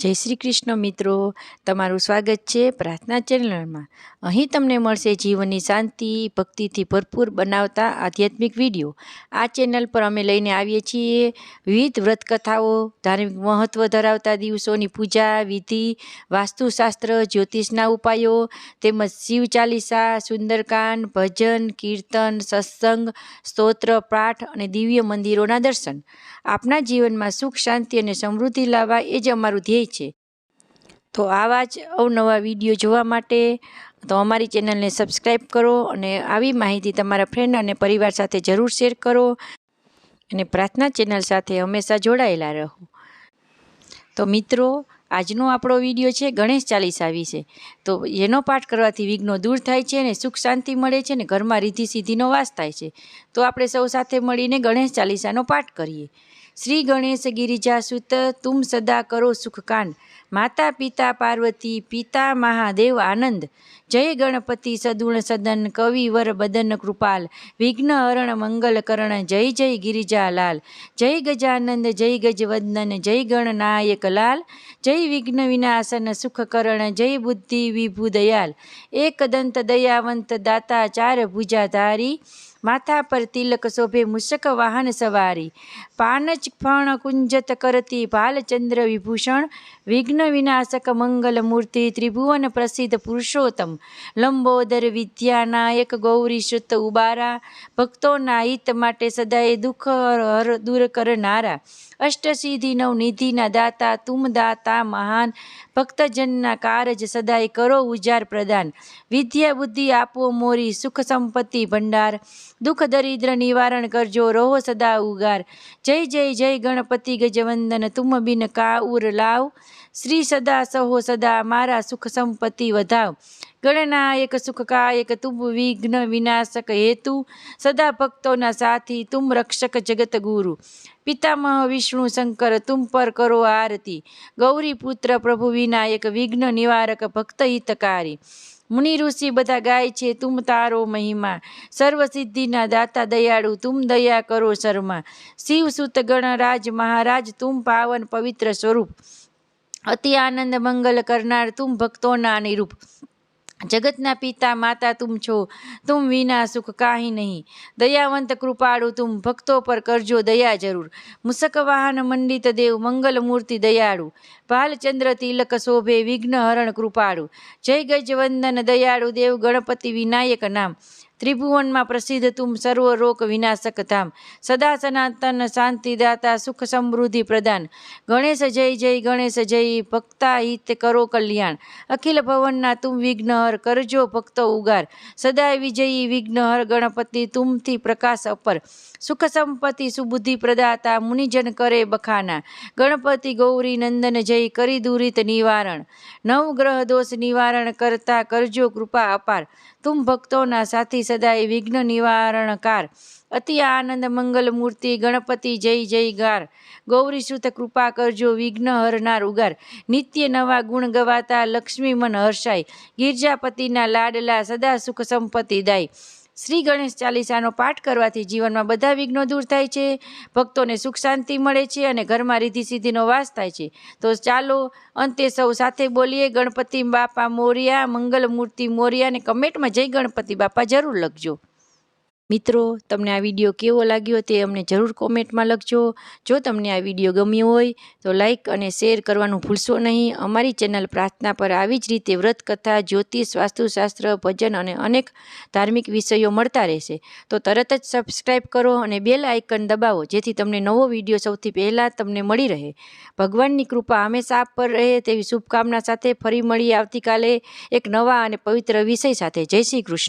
જય શ્રી કૃષ્ણ મિત્રો. તમારું સ્વાગત છે પ્રાર્થના ચેનલમાં. અહીં તમને મળશે જીવનની શાંતિ, ભક્તિથી ભરપૂર બનાવતા આધ્યાત્મિક વીડિયો. આ ચેનલ પર અમે લઈને આવીએ છીએ વિવિધ વ્રતકથાઓ, ધાર્મિક મહત્ત્વ ધરાવતા દિવસોની પૂજા, વિધિ, વાસ્તુશાસ્ત્ર, જ્યોતિષના ઉપાયો, તેમજ શિવ ચાલીસા, સુંદરકાંડ, ભજન, કીર્તન, સત્સંગ, સ્તોત્ર, પાઠ અને દિવ્ય મંદિરોના દર્શન. આપના જીવનમાં સુખ, શાંતિ અને સમૃદ્ધિ લાવવા એ જ અમારું ધ્યેય છે. તો આવા જ અવનવા વીડિયો જોવા માટે તો અમારી ચેનલને સબસ્ક્રાઈબ કરો અને આવી માહિતી તમારા ફ્રેન્ડ અને પરિવાર સાથે જરૂર શેર કરો અને પ્રાર્થના ચેનલ સાથે હંમેશા જોડાયેલા રહો. તો મિત્રો, આજનો આપણો વીડિયો છે ગણેશ ચાલીસા વિશે. તો એનો પાઠ કરવાથી વિઘ્નો દૂર થાય છે અને સુખ શાંતિ મળે છે અને ઘરમાં રીધિ સિદ્ધિનો વાસ થાય છે. તો આપણે સૌ સાથે મળીને ગણેશ ચાલીસાનો પાઠ કરીએ. શ્રી ગણેશ ગિરિજા સુત તુમ સદા કરો સુખકાંડ માતા પિતા પાર્વતી, પિતા, મહાદેવ, આનંદ. જય ગણપતિ, સદુણ સદન કવિવર બદન, કૃપાલ. વિઘ્ન, હરણ, મંગલ, કરણ, જય જય, ગિરિજાલાલ. જય ગજાનંદ, જય ગજવદન, જય ગણનાયક લાલ. જય વિઘ્ન વિનાશન, સુખકરણ, જય બુદ્ધિ વિભુ દયાલ. એકદંત દયાવંત દાતા, ચાર ભુજાધારી. માથા પર તિલક શોભે મુશક વાહન સવારી. પાનચ ફણ કુંજત કરતી ભાલચંદ્ર વિભૂષણ. વિઘ્ન વિનાશક મંગલ ત્રિભુવન પ્રસિદ્ધ પુરુષોત્તમ લંબોદર વિદ્યાનાયક ગૌરી શુદ્ધ ઉબારા ભક્તોના હિત માટે સદાય દુઃખ હર દૂર કરનારા અષ્ટસિદ્ધિ નવનિધિના દાતા તુમ દાતા મહાન ભક્તજનના કારજ સદાય કરો ઉજાર પ્રદાન વિદ્યા બુદ્ધિ આપો મોરી સુખ સંપત્તિ ભંડાર દુઃખ દરિદ્ર નિવારણ કરજો રહો સદા ઉગાર જય જય જય ગણપતિ ગજવંદન તુમ બિન કાઉર લાવ શ્રી સદા, સહો સદા, મારા સુખ સંપત્તિ વધાવ. ગણનાયક સુખકાયક તુમ વિઘ્ન વિનાશક હેતુ. સદા ભક્તોના સાથી તુમ રક્ષક જગત ગુરુ. પિતામહ વિષ્ણુ શંકર તુમ પર કરો આરતી. ગૌરી પુત્ર પ્રભુ વિનાયક, વિઘ્ન નિવારક ભક્ત હિતકારી. મુનિ ઋષિ બધા ગાય છે તુમ તારો મહિમા. સર્વ સિદ્ધિના દાતા દયાળુ તુમ દયા કરો શર્મા. શિવ સુત ગણરાજ મહારાજ તુમ પાવન પવિત્ર સ્વરૂપ. અતિ આનંદ મંગલ કરનાર તુમ ભક્તોના નિરૂપ. જગતના પિતા માતા તુમ છો તુમ વિના સુખ કાંઈ નહીં. દયાવંત કૃપાળુ તુમ ભક્તો પર કરજો દયા જરૂર. મુસક વાહન મંડિત દેવ મંગલ મૂર્તિ દયાળુ. ભાલચંદ્ર તિલક શોભે વિઘ્ન હરણ કૃપાળુ. જય ગજવંદન દયાળુ દેવ ગણપતિ વિનાયક નામ. ત્રિભુવનમાં પ્રસિદ્ધ તુમ સર્વ રોગ વિનાશક ધામ. સદા સનાતન શાંતિદાતા સુખ સમૃદ્ધિ પ્રદાન. ગણેશ જય જય ગણેશ જય, ભક્તા હિત કરો કલ્યાણ. અખિલ ભવનના તુમ વિઘ્નહર કરજો ભક્તો ઉગાર. સદાય વિજયી વિઘ્નહર ગણપતિ તુમથી પ્રકાશ અપર. સુખ સંપત્તિ સુબુદ્ધિ પ્રદાતા મુનિજન કરે બખાના. ગણપતિ ગૌરી નંદન જય કરી દુરિત નિવારણ. નવ ગ્રહ દોષ નિવારણ કરતા કરજો કૃપા અપાર. તુમ ભક્તોના સાથી સદાય વિઘ્ન નિવારણકાર. અતિ આનંદ મંગલ મૂર્તિ ગણપતિ જય જય ગાર ગૌરી કૃપા કરજો વિઘ્ન હરનાર ઉગાર. નિત્ય નવા ગુણ ગવાતા લક્ષ્મી મન હર્ષાય. ગિરજાપતિના લાડલા સદા સુખ સંપત્તિ દાય. શ્રી ગણેશ ચાલીસાનો પાઠ કરવાથી જીવનમાં બધા વિઘ્નો દૂર થાય છે, ભક્તોને સુખ શાંતિ મળે છે અને ઘરમાં રીધિ સિદ્ધિનો વાસ થાય છે. તો ચાલો અંતે સૌ સાથે બોલીએ, ગણપતિ બાપા મોરિયા, મંગલ મૂર્તિ મોરિયા અને કમેન્ટમાં જય ગણપતિ બાપા જરૂર લખજો. મિત્રો, તમને આ વીડિયો કેવો લાગ્યો તે અમને જરૂર કોમેન્ટમાં લખજો. જો તમને આ વીડિયો ગમ્યો હોય, તો લાઇક અને શેર કરવાનું ભૂલશો નહીં. અમારી ચેનલ પ્રાર્થના પર આવી જ રીતે વ્રત કથા, જ્યોતિષ, વાસ્તુશાસ્ત્ર, ભજન અને અનેક ધાર્મિક વિષયો મળતા રહેશે. તો તરત જ સબસ્ક્રાઈબ કરો અને બેલ આઇકન દબાવો, જેથી તમને નવો વીડિયો સૌથી પહેલાં તમને મળી રહે. ભગવાનની કૃપા હંમેશા આપ પર રહે તેવી શુભકામના સાથે ફરી મળીએ આવતીકાલે એક નવા અને પવિત્ર વિષય સાથે. જય શ્રી કૃષ્ણ.